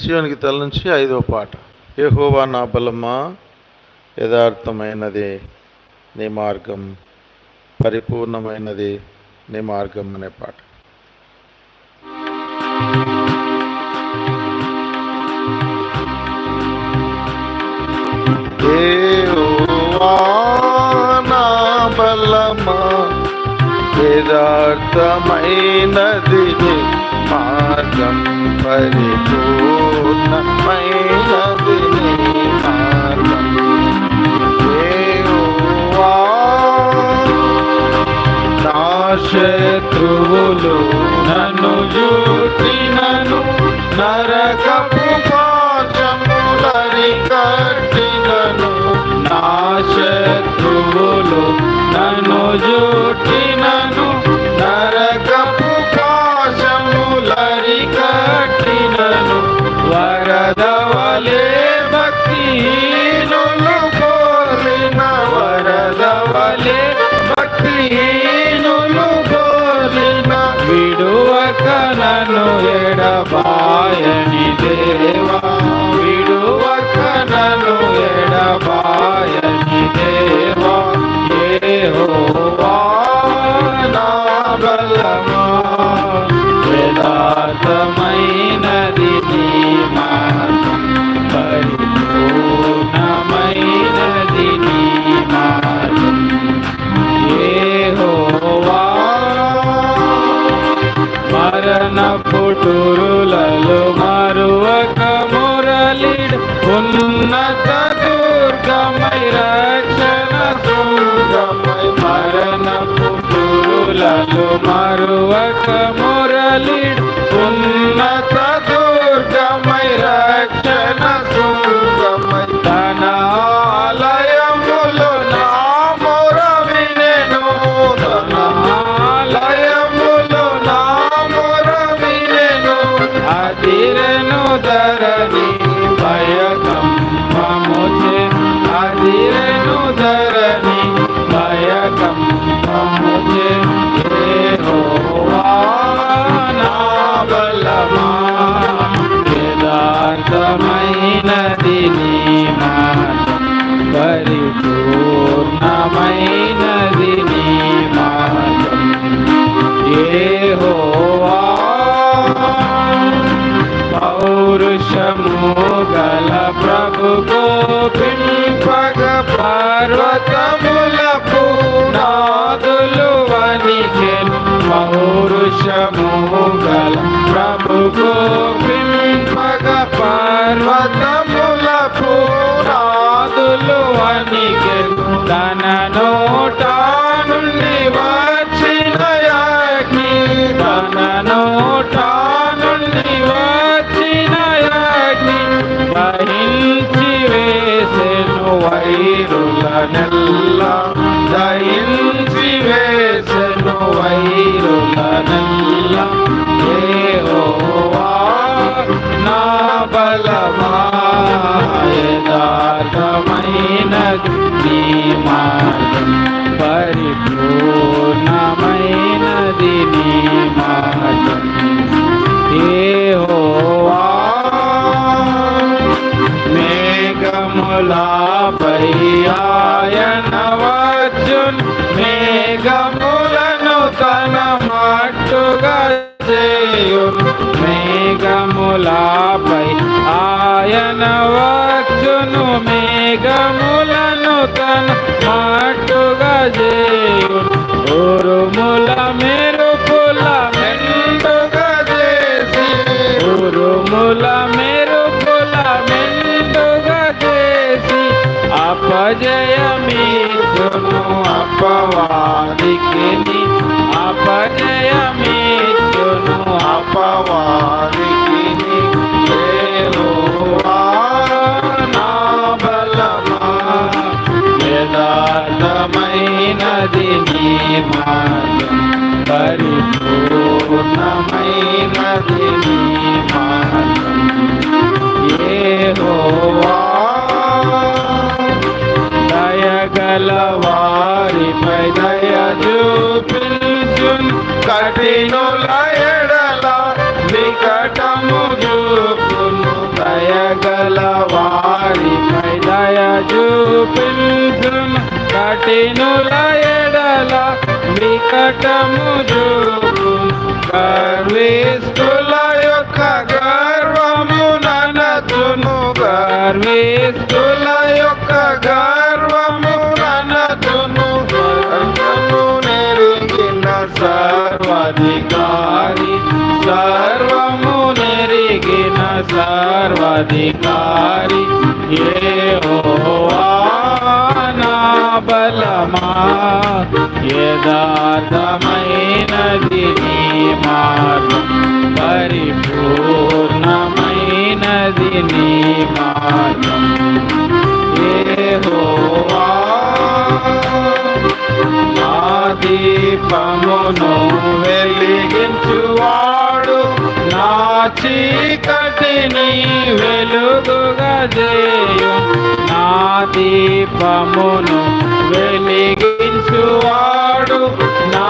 శివునికి తల నుంచి ఐదో పాట. ఏహోవా నా బలమా యథార్థమైనది నీ మార్గం పరిపూర్ణమైనది నీ మార్గం అనే పాట. నా బలమా యథార్థమైనది నీ మార్గం పరిపూర్ణమైనది నీ మార్గం శత్రువులు నన్ను ఎడబాయని దేవా విడువక నన్ను ఎడబాయని దేవా యెహోవా నా బలమా పుటురులలో మరువక మురళిడు ఉన్నత దుర్గమై రక్షణ దుర్గమై మరణ పుటురులలో మరువక మురళిడు ఉన్నత పరిపూర్ణమైనది నీ మార్గం యెహోవా పౌరుషము గల ప్రభు గోపింపగ పర్వతముల పునాదులు వనికెను పౌరుషము గల ప్రభు గోపింపగ మేఘములను తన మట్టుగా చేయున్. ఉరుముల మెరుపుల మెండుగా చేసి ఉరుముల మెరుపుల మెండుగా చేసి అపజయమీచును అపవాదికి అపజయమీచును అపవాదికి పరిపూర్ణమైనది ఏదో దయగలవారి పై దయ చూపించున్ కఠినులయడల వికటము చూపును దయగలవారి పై దయ చూపించు కఠినుల ఎడల వికటము చూపు. గర్విస్తుల యొక్క గర్వము ననతును గర్విస్తుల యొక్క గర్వము ననతును గర్వము నెరిగిన సర్వాధికారి. సర్వము నెరిగిన సర్వాధికారి. ఏ ఓ యథార్థమైనది నీ మార్గం పరిపూర్ణమైనది నీ మార్గం. యెహోవా దీపమును వెలిగించువాడు నా చీకటిని వెలుగుగా చేయు నా దీపమును వెలిగి వెలిగించువాడు నా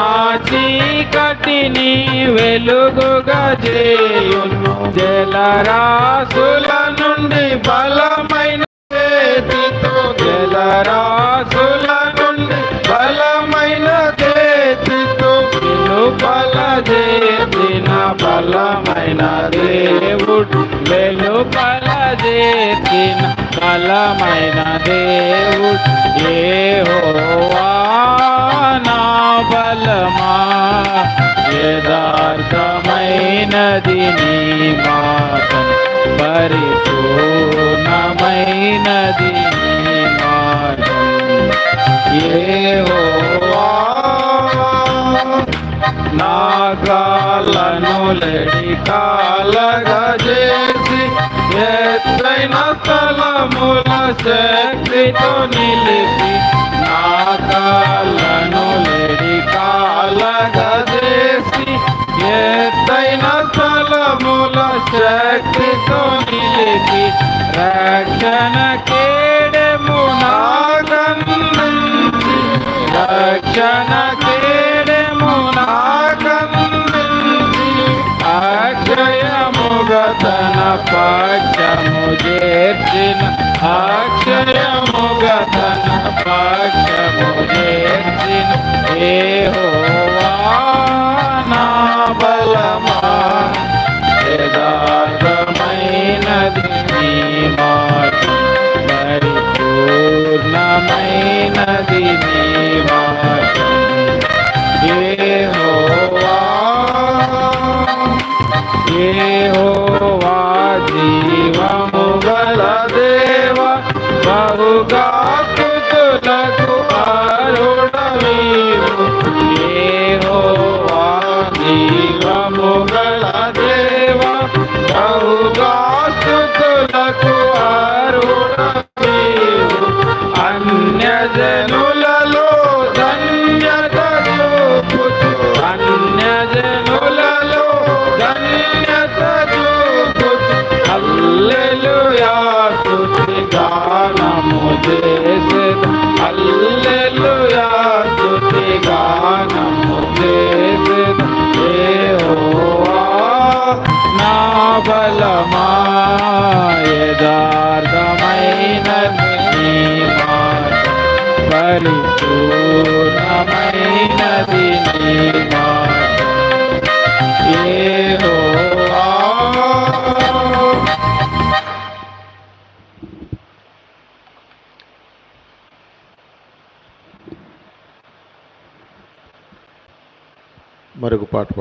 చీకటిని వెలుగుగా చేయును. జలరాసుల నుండి బలమైన చేతితో జలరాసుల నుండి బలమైన చేతితో వెలుపల చేసిన బలమైన దేవుడు వెలుపల చేసిన బలమైన దేవుడు. ఏ పరిపూర్ణమైనది నీ మార్గం యెహోవా నా చేసి ఎత్తైన తలముల శక్తితో నిలిపి నాగాలను కాళ్ళను లడి కాలగా చేసి శక్తితో నిలిపి రక్షణ కేడము నాగందించి రక్షణ కేడము నాగందించి అక్షయముగా తన పక్షము చేర్చిన అక్షయముగా తన పక్షము చేర్చిన ఏ హో యథార్థమైనది నీ మాట పరిపూర్ణమైనది నీ మాట యెహోవా యెహోవా జీవము గల దేవ బహుగా మరొక పాట